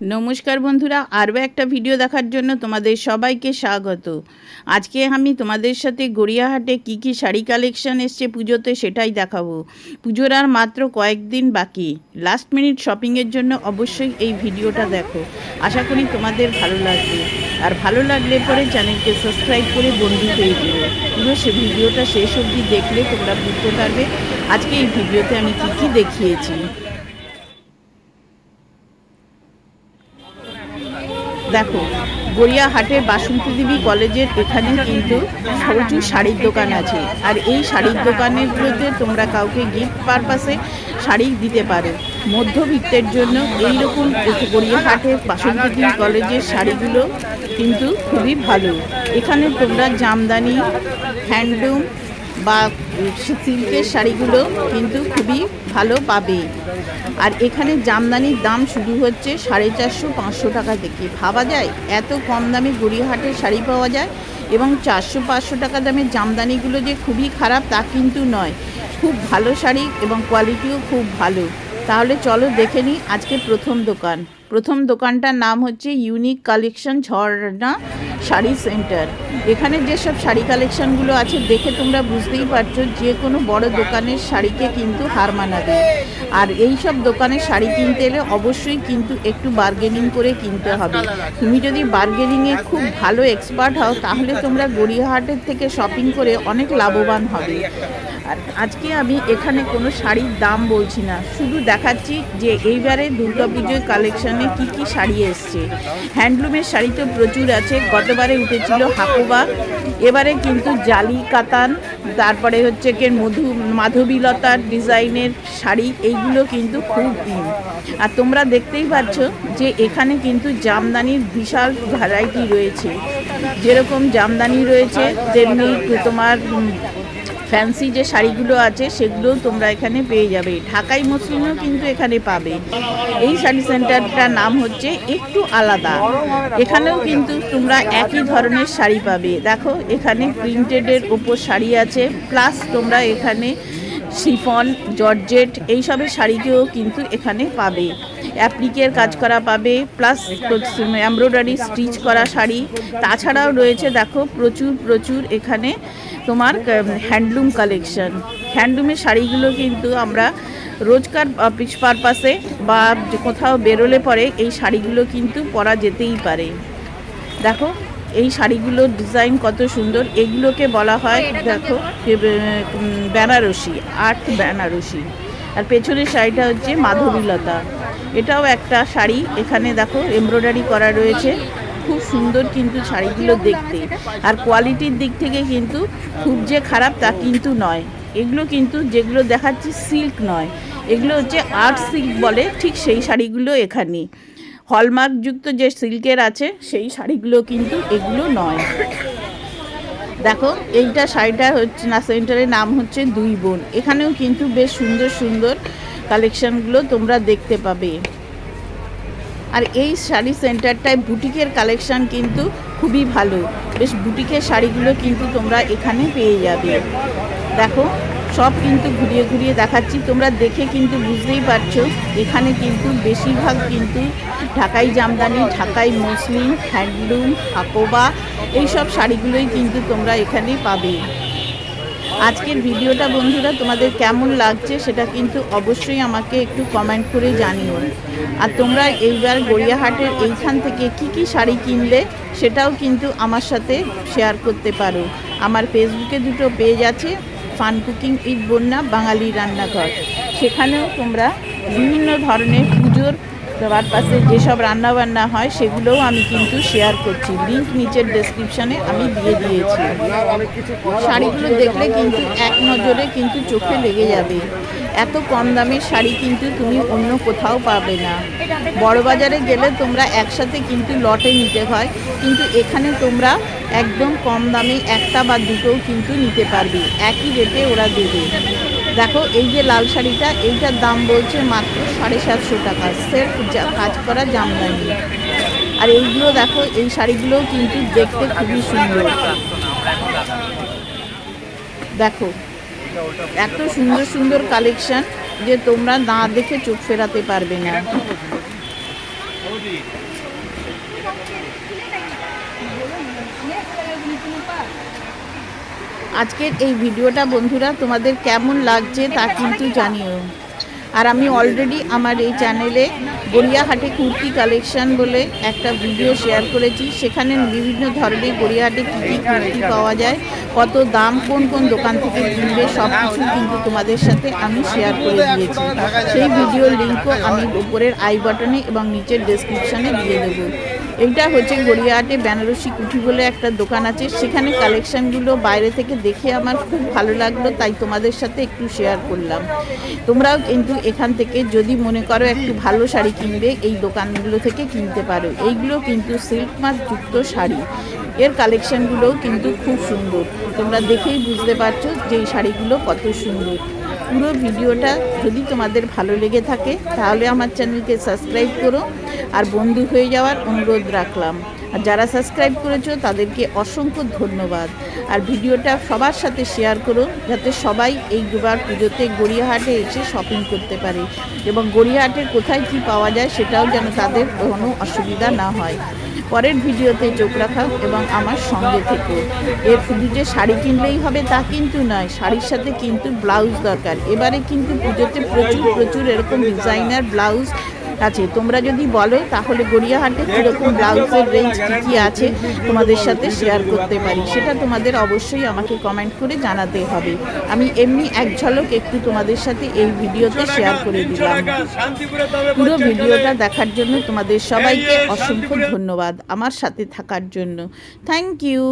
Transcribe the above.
নমস্কার বন্ধুরা, আরও একটা ভিডিও দেখার জন্য তোমাদের সবাইকে স্বাগত। আজকে আমি তোমাদের সাথে গড়িয়াহাটে কি কি শাড়ি কালেকশন এসছে পুজোতে সেটাই দেখাবো। পুজোর আর মাত্র কয়েকদিন বাকি। লাস্ট মিনিট শপিংয়ের জন্য অবশ্যই এই ভিডিওটা দেখো। আশা করি তোমাদের ভালো লাগবে। আর ভালো লাগলে পরে চ্যানেলকে সাবস্ক্রাইব করে বন্ধু হয়ে দিও পুরো সে ভিডিওটা শেষ অবধি দেখলে তোমরা বুঝতে পারবে আজকে এই ভিডিওতে আমি কি কি দেখিয়েছি। দেখো গড়িয়াহাটের বাসন্তী দেবী কলেজের এখানে কিন্তু প্রচুর শাড়ির দোকান আছে। আর এই শাড়ির দোকানেরগুলোতে তোমরা কাউকে গিফট পারপাসে শাড়ি দিতে পারো। মধ্যবিত্তের জন্য এই রকম গড়িয়াহাটের বাসন্তী দেবী কলেজের শাড়িগুলো কিন্তু খুবই ভালো। এখানে তোমরা জামদানি, হ্যান্ডলুম বা সিল্কের শাড়িগুলো কিন্তু খুবই ভালো পাবে। আর এখানে জামদানির দাম শুরু হচ্ছে সাড়ে চারশো, পাঁচশো টাকা থেকে। ভাবা যায়, এত কম দামে গড়িয়াহাটে শাড়ি পাওয়া যায় এবং চারশো, পাঁচশো টাকা দামের জামদানিগুলো যে খুবই খারাপ তা কিন্তু নয়। খুব ভালো শাড়ি এবং কোয়ালিটিও খুব ভালো। তাহলে চলো দেখে নিই আজকে প্রথম দোকান। প্রথম দোকানটার নাম হচ্ছে unique collection Jharna sari centre. এখানে যেসব শাড়ি কালেকশনগুলো আছে, দেখে তোমরা বুঝতেই পারছ যে কোনো বড় দোকানের শাড়িকে কিন্তু হার মানাবে। আর এই সব দোকানের শাড়ি কিনতে এলে অবশ্যই কিন্তু একটু বার্গেনিং করে কিনতে হবে। তুমি যদি বার্গেনিংয়ে খুব ভালো এক্সপার্ট হও, তাহলে তোমরা গড়িয়াহাটের থেকে শপিং করে অনেক লাভবান হবে। আর আজকে আমি এখানে কোনো শাড়ির দাম বলছি না, শুধু দেখাচ্ছি যে এইবারে দুর্গাপুজোর কালেকশনে কি কি শাড়ি এসছে? হ্যান্ডলুমের শাড়ি তো প্রচুর আছে, গতবারে উঠেছিল হাকোবা, এবারে কিন্তু জালি কাতান, তারপরে হচ্ছে কি মধু, মাধবীলতার ডিজাইনের শাড়ি, এইগুলো কিন্তু খুব ইন আর তোমরা দেখতেই পাচ্ছ যে এখানে কিন্তু জামদানির বিশাল ভ্যারাইটি রয়েছে। যেরকম জামদানি রয়েছে, তেমনি তোমার ফ্যান্সি যে শাড়িগুলো আছে, সেগুলোও তোমরা এখানে পেয়ে যাবে। ঢাকাই মসলিনও কিন্তু এখানে পাবে। এই শাড়ি সেন্টারটার নাম হচ্ছে একটু আলাদা। এখানেও কিন্তু তোমরা একই ধরনের শাড়ি পাবে। দেখো, এখানে প্রিন্টেডের ওপর শাড়ি আছে, প্লাস তোমরা এখানে শিফন, জর্জেট এইসবের শাড়িকেও কিন্তু এখানে পাবে। অ্যাপ্লিকের কাজ করা পাবে, প্লাস এমব্রয়ডারি স্টিচ করা শাড়ি। তাছাড়াও রয়েছে, দেখো, প্রচুর প্রচুর এখানে হ্যান্ডলুম কালেকশন হ্যান্ডলুমের শাড়িগুলো কিন্তু আমরা রোজকার পারপাসে বা কোথাও বেরোলে পরে এই শাড়িগুলো কিন্তু পরা যেতেই পারে। দেখো এই শাড়িগুলোর ডিজাইন কত সুন্দর। এগুলোকে বলা হয় দেখো বেনারসি আর্ট বেনারসি। আর পেছনের শাড়িটা হচ্ছে মাধবীলতা। এটাও একটা শাড়ি। এখানে দেখো এমব্রয়ডারি করা রয়েছে। সুন্দর কিন্তু শাড়িগুলো দেখতে। আর কোয়ালিটির দিক থেকে কিন্তু খুব যে খারাপ তা কিন্তু নয়। এগুলো কিন্তু যেগুলো দেখাচ্ছি সিল্ক নয়। এগুলো হচ্ছে আর্ট সিল্ক বলে ঠিক সেই শাড়িগুলো এখানে। হলমার্কযুক্ত যে সিল্কের আছে সেই শাড়িগুলো কিন্তু এগুলো নয়। দেখো, এইটা শাড়িটা হচ্ছে না সেন্টারের নাম হচ্ছে দুই বোন। এখানেও কিন্তু বেশ সুন্দর সুন্দর কালেকশানগুলো তোমরা দেখতে পাবে। আর এই শাড়ি সেন্টারটায় বুটিকের কালেকশন কিন্তু খুবই ভালো। বেশ বুটিকের শাড়িগুলো কিন্তু তোমরা এখানে পেয়ে যাবে। দেখো, সব কিন্তু ঘুরিয়ে ঘুরিয়ে দেখাচ্ছি। তোমরা দেখে কিন্তু বুঝতেই পারছ, এখানে কিন্তু বেশিরভাগ কিন্তু ঢাকাই জামদানি, ঢাকাই মসলিন, হ্যান্ডলুম হাকোবা এইসব শাড়িগুলোই কিন্তু তোমরা এখানে পাবে। আজকের ভিডিওটা বন্ধুরা তোমাদের কেমন লাগছে সেটা কিন্তু অবশ্যই আমাকে একটু কমেন্ট করে জানিও। আর তোমরা এইবার গড়িয়াহাটের এইখান থেকে কি কি শাড়ি কিনলে সেটাও কিন্তু আমার সাথে শেয়ার করতে পারো। আমার ফেসবুকে দুটো পেজ আছে ফান কুকিং ইট বন্যা বাঙালি রান্নাঘর। সেখানেও তোমরা বিভিন্ন ধরনের পুজোর সবার পাশে যেসব রান্নাবান্না হয়, সেগুলোও আমি কিন্তু শেয়ার করছি। লিঙ্ক নিচের ডেসক্রিপশানে আমি দিয়ে দিয়েছি। শাড়িগুলো দেখলে কিন্তু এক নজরে কিন্তু চোখে লেগে যাবে। এত কম দামের শাড়ি কিন্তু তুমি অন্য কোথাও পাবে না। বড় বাজারে গেলে তোমরা একসাথে কিন্তু লটে নিতে হয়, কিন্তু এখানে তোমরা একদম কম দামে একটা বা দুটোও কিন্তু নিতে পারবে। একই রেটে ওরা দেবে। দেখো, এই যে লাল শাড়িটা, এইটার দাম বলছে মাত্র সাড়ে সাতশো টাকা। সেলফ কাজ করা জামদানি। আর এইগুলো দেখো, এই শাড়িগুলোও কিন্তু দেখতে খুবই সুন্দর। দেখো, এত সুন্দর সুন্দর কালেকশন যে তোমরা না দেখে চোখ ফেরাতে পারবে না। আজকের এই ভিডিওটা বন্ধুরা তোমাদের কেমন লাগছে তা কিন্তু জানিও। আর আমি অলরেডি আমার এই চ্যানেলে গড়িয়াহাটে কুর্তি কালেকশন বলে একটা ভিডিও শেয়ার করেছি। সেখানে বিভিন্ন ধরনের গড়িয়াহাটে কী কী কুর্তি পাওয়া যায়, কত দাম, কোন কোন দোকান থেকে কিনবে সব কিছু কিন্তু তোমাদের সাথে আমি শেয়ার করে দিয়েছি। সেই ভিডিওর লিঙ্কও আমি উপরের আই বাটনে এবং নিচের ডেসক্রিপশনে দিয়ে দেবো। এইটা হচ্ছে গড়িয়াহাটে বেনারসি কুঠি বলে একটা দোকান আছে। সেখানে কালেকশানগুলো বাইরে থেকে দেখে আমার খুব ভালো লাগল, তাই তোমাদের সাথে একটু শেয়ার করলাম। তোমরাও কিন্তু এখান থেকে যদি মনে করো একটু ভালো শাড়ি কিনবে, এই দোকানগুলো থেকে কিনতে পারো। এইগুলো কিন্তু সিল্ক মার্ক যুক্ত শাড়ি। এর কালেকশনগুলোও কিন্তু খুব সুন্দর। তোমরা দেখেই বুঝতে পারছ যে এই শাড়িগুলো কত সুন্দর। পুরো ভিডিওটা যদি তোমাদের ভালো লেগে থাকে, তাহলে আমার চ্যানেলকে সাবস্ক্রাইব করো। আর বন্ধু হয়ে যাওয়ার অনুরোধ রাখলাম। আর যারা সাবস্ক্রাইব করেছ, তাদেরকে অসংখ্য ধন্যবাদ। আর ভিডিওটা সবার সাথে শেয়ার করো, যাতে সবাই এই দুবার পুজোতে গড়িয়াহাটে এসে শপিং করতে পারে। এবং গড়িয়াহাটের কোথায় কি পাওয়া যায়, সেটাও যেন তাদের কোনো অসুবিধা না হয়। পরের ভিডিওতে চোখ রাখা এবং আমার সঙ্গে থেকে। এর শুধু যে শাড়ি কিনলেই হবে তা কিন্তু নয়, শাড়ির সাথে কিন্তু ব্লাউজ দরকার। এবারে কিন্তু পুজোতে প্রচুর প্রচুর এরকম ডিজাইনার ব্লাউজ আছে। তোমরা যদি বলো তাহলে গড়িয়াহাটে কীরকম ব্লাউজের রেঞ্জ কী কী আছে তোমাদের সাথে শেয়ার করতে পারি। সেটা তোমাদের অবশ্যই আমাকে কমেন্ট করে জানাতে হবে। আমি এমনি এক ঝলক একটু তোমাদের সাথে এই ভিডিওতে শেয়ার করে দিলাম। পুরো ভিডিওটা দেখার জন্য তোমাদের সবাইকে অসংখ্য ধন্যবাদ আমার সাথে থাকার জন্য। Thank you